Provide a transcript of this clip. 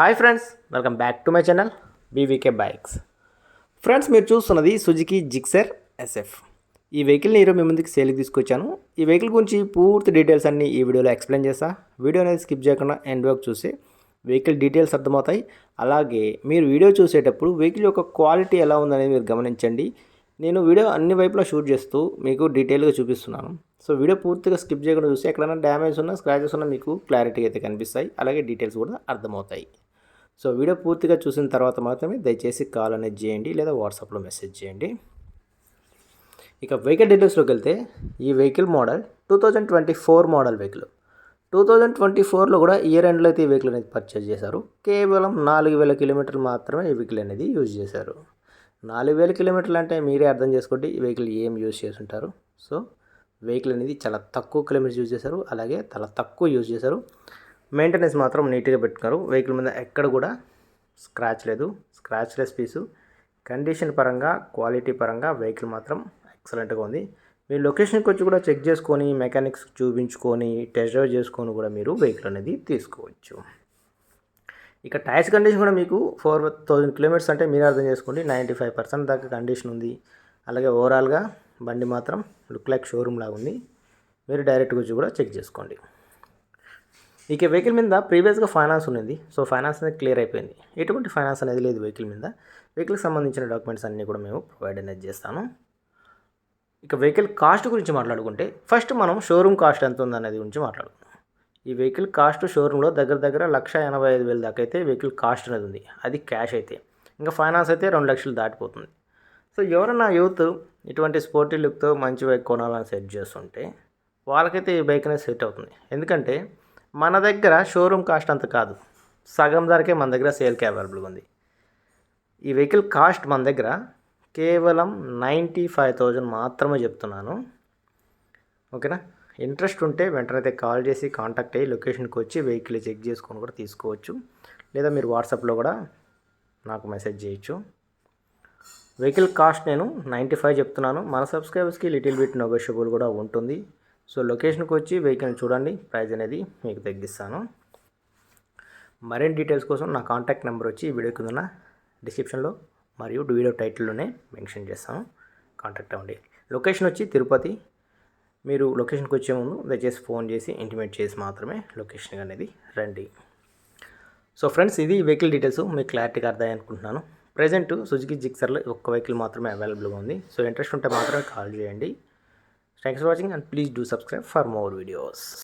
Hi friends welcome back to my channel BVK bikes. Friends మీరు చూస్తున్నది Suzuki Gixxer SF. ఈ వెహికల్ని ఈరోజు మీ ముందుకు సేల్కి తీసుకొచ్చాను. ఈ వెహికల్ గురించి పూర్తి డీటెయిల్స్ అన్ని ఈ వీడియోలో ఎక్స్ప్లెయిన్ చేస్తా. వీడియో అనేది స్కిప్ చేయకుండా ఎండ్ వరకు చూసి వెహికల్ డీటెయిల్స్ అర్థమవుతాయి. అలాగే మీరు వీడియో చూసేటప్పుడు వెహికల్ యొక్క క్వాలిటీ ఎలా ఉందనేది మీరు గమనించండి. నేను వీడియో అన్ని వైపులా షూట్ చేస్తూ మీకు డీటెయిల్గా చూపిస్తున్నాను. సో వీడియో పూర్తిగా స్కిప్ చేయకుండా చూసి ఎక్కడైనా డ్యామేజ్ ఉన్నా స్క్రాచెస్ ఉన్నా మీకు క్లారిటీ అయితే కనిపిస్తాయి. అలాగే డీటెయిల్స్ కూడా అర్థమవుతాయి. సో వీడియో పూర్తిగా చూసిన తర్వాత మాత్రమే దయచేసి కాల్ అనేది చేయండి లేదా వాట్సాప్లో మెసేజ్ చేయండి. ఇక వెహికల్ డీటెయిల్స్లోకి వెళ్తే ఈ vehicle model two thousand twenty four model vehicle two thousand twenty ఫోర్లో కూడా ఇయర్ ఎండ్లో అయితే ఈ వెహికల్ అనేది పర్చేజ్ చేశారు. కేవలం నాలుగు వేల కిలోమీటర్లు మాత్రమే ఈ వెహికల్ అనేది యూజ్ చేశారు. నాలుగు వేల కిలోమీటర్లు అంటే మీరే అర్థం చేసుకోండి ఈ వెహికల్ ఏం యూజ్ చేసి ఉంటారు సో వెహికల్ అనేది చాలా తక్కువ కిలోమీటర్స్ యూజ్ చేశారు అలాగే చాలా తక్కువ యూజ్ చేశారు. మెయింటెనెన్స్ మాత్రం నీట్గా పెట్టుకున్నారు. వెహికల్ మీద ఎక్కడ కూడా స్క్రాచ్ లేదు. స్క్రాచ్లెస్ పీసు కండిషన్ పరంగా క్వాలిటీ పరంగా వెహికల్ మాత్రం ఎక్సలెంట్గా ఉంది. మీరు లొకేషన్కి వచ్చి కూడా చెక్ చేసుకొని మెకానిక్స్ చూపించుకొని టెస్ట్ డ్రైవ్ చేసుకొని కూడా మీరు వెహికల్ అనేది తీసుకోవచ్చు. ఇక టైర్స్ కండిషన్ కూడా మీకు ఫోర్ థౌజండ్ కిలోమీటర్స్ అంటే మీరు అర్థం చేసుకోండి. నైంటీ ఫైవ్ పర్సెంట్ దాకా కండిషన్ ఉంది. అలాగే ఓవరాల్గా బండి మాత్రం లుక్ లైక్ షోరూమ్ లాగా ఉంది. మీరు డైరెక్ట్గా వచ్చి కూడా చెక్ చేసుకోండి. ఇక వెహికల్ మీద ప్రీవియస్గా ఫైనాన్స్ ఉన్నది. సో ఫైనాన్స్ అనేది క్లియర్ అయిపోయింది. ఎటువంటి ఫైనాన్స్ అనేది లేదు వెహికల్ మీద. వెహికల్కి సంబంధించిన డాక్యుమెంట్స్ అన్నీ కూడా మేము ప్రొవైడ్ అనేది చేస్తాను. ఇక వెహికల్ కాస్ట్ గురించి మాట్లాడుకుంటే ఫస్ట్ మనం షోరూమ్ కాస్ట్ ఎంత ఉందనేది గురించి మాట్లాడుకుందాం. ఈ వెహికల్ కాస్ట్ షోరూంలో దగ్గర దగ్గర లక్ష ఎనభై ఐదు వేల దాకా అయితే వెహికల్ కాస్ట్ అనేది ఉంది. అది క్యాష్ అయితే. ఇంకా ఫైనాన్స్ అయితే రెండు లక్షలు దాటిపోతుంది. సో ఎవరైనా యూత్ ఇటువంటి స్పోర్టీ లుక్తో మంచి బైక్ కొనాలని సెట్ చేస్తుంటే వాళ్ళకైతే ఈ బైక్ అనేది సెట్ అవుతుంది. ఎందుకంటే మన దగ్గర షోరూమ్ కాస్ట్ అంత కాదు. సగం ధరకే మన దగ్గర సేల్కి అవైలబుల్గా ఉంది. ఈ వెహికల్ కాస్ట్ మన దగ్గర కేవలం నైంటీ ఫైవ్ థౌజండ్ మాత్రమే చెప్తున్నాను. ఓకేనా? ఇంట్రెస్ట్ ఉంటే వెంటనే అయితే కాల్ చేసి కాంటాక్ట్ అయ్యి లొకేషన్కి వచ్చి వెహికల్ చెక్ చేసుకొని కూడా తీసుకోవచ్చు. లేదా మీరు వాట్సాప్లో కూడా నాకు మెసేజ్ చేయొచ్చు. వెహికల్ కాస్ట్ నేను నైంటీ ఫైవ్ చెప్తున్నాను. మన సబ్స్క్రైబర్స్కి లిటిల్ బిట్ నెగోషియబుల్ కూడా ఉంటుంది. సో లొకేషన్కి వచ్చి వెహికల్ చూడండి. ప్రైజ్ అనేది మీకు తగ్గిస్తాను. మరిన్ని డీటెయిల్స్ కోసం నా కాంటాక్ట్ నెంబర్ వచ్చి ఈ వీడియో కింద డిస్క్రిప్షన్లో మరియు వీడియో టైటిల్లోనే మెన్షన్ చేస్తాను. కాంటాక్ట్ అవ్వండి. లొకేషన్ వచ్చి తిరుపతి. మీరు లొకేషన్కి వచ్చే ముందు దయచేసి ఫోన్ చేసి ఇంటిమేట్ చేసి మాత్రమే లొకేషన్ అనేది రండి. సో ఫ్రెండ్స్ ఇది వెహికల్ డీటెయిల్స్ మీకు క్లారిటీగా అర్థం అనుకుంటున్నాను ప్రజెంట్ సుజుకి జిక్సర్లో ఒక్క వెహికల్ మాత్రమే అవైలబుల్గా ఉంది. సో ఇంట్రెస్ట్ ఉంటే మాత్రమే కాల్ చేయండి. Thanks for watching and please do subscribe for more videos.